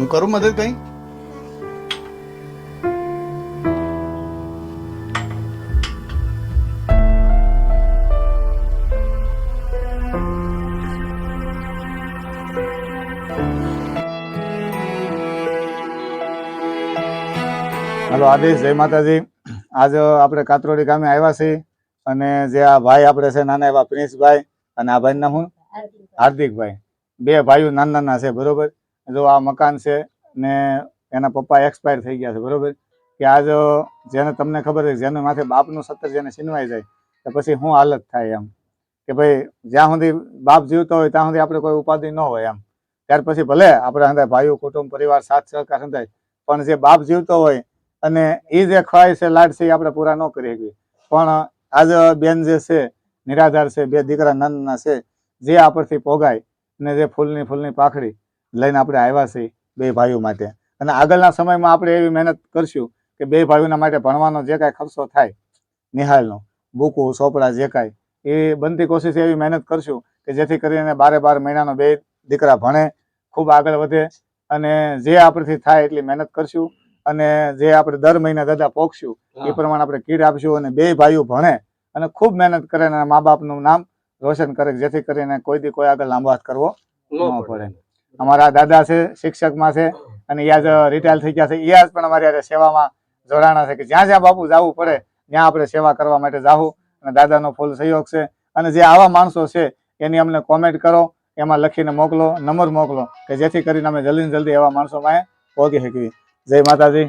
હું કરું મદદ કઈ? હાલો આદેશ જય માતાજી. આજ આપણે કાતરોડી ગામે આવ્યા છીએ અને જે આ ભાઈ આપણે છે નાના એવા પ્રિન્સભાઈ અને આ ભાઈનું નામ શું હાર્દિકભાઈ. બે ભાઈઓ નાના નાના છે બરોબર? જો આ મકાન છે ને એના પપ્પા એક્સપાયર થઈ ગયા છે, બરોબર? કે આજ જેને તમને ખબર છે, જેને માથે બાપનું સત્તર જેને છીનવાઈ જાય, તો પછી શું હાલત થાય એમ? કે ભાઈ, જ્યાં સુધી બાપ જીવતો હોય, ત્યાં સુધી આપણે કોઈ ઉપાધિ ન હોય એમ. ત્યાર પછી ભલે આપણે સંધાય ભાઈઓ, કુટુંબ, પરિવાર, સાથ, સહકાર સંધાય પણ જે બાપ જીવતો હોય અને એ જે ખવાય છે, લાડ છે એ આપણે પૂરા ન કરી શકીએ. પણ આજ બેન જે છે, નિરાધાર છે, બે દીકરા નાના છે, જે આપણથી પોગાય અને જે ફૂલની ફૂલની પાખડી લઈને આપણે આવ્યા છીએ બે ભાઈઓ માટે. અને આગળના સમયમાં આપણે એવી મહેનત કરશું કે બે ભાઈઓના માટે ભણવાનો જે કાંઈ ખર્ચો થાય નિહાલનો બુકો સોપડા જે કાંઈ એ બનતી કોશિશ એવી મહેનત કરશું કે જેથી કરીને બારે બાર મહિનાનો બે દીકરા ભણે ખૂબ આગળ વધે અને જે આપણેથી થાય એટલી મહેનત કરશું અને જે આપણે દર મહિને દાદા પોખશું એ પ્રમાણે આપણે કીટ આપશું અને બે ભાઈઓ ભણે અને ખૂબ મહેનત કરે અને મા બાપનું નામ રોશન કરે જેથી કરીને કોઈથી કોઈ આગળ લાંબો હાથ કરવો ન પડે. અમારા દાદા છે, શિક્ષકમાં છે અને યાદ રિટાયર થઈ ગયા છે. એ આજ પણ અમારી આજે સેવામાં જોડાણા છે કે જ્યાં જ્યાં બાપુ જવું પડે, ત્યાં આપણે સેવા કરવા માટે જાવું અને દાદાનો ફૂલ સહયોગ છે. અને જે આવા માણસો છે, એની અમને કોમેન્ટ કરો, એમાં લખીને મોકલો, નંબર મોકલો, કે જેથી કરીને અમે જલ્દી જલ્દી એવા માણસોમાં પહોંચી શકીએ. જય માતાજી.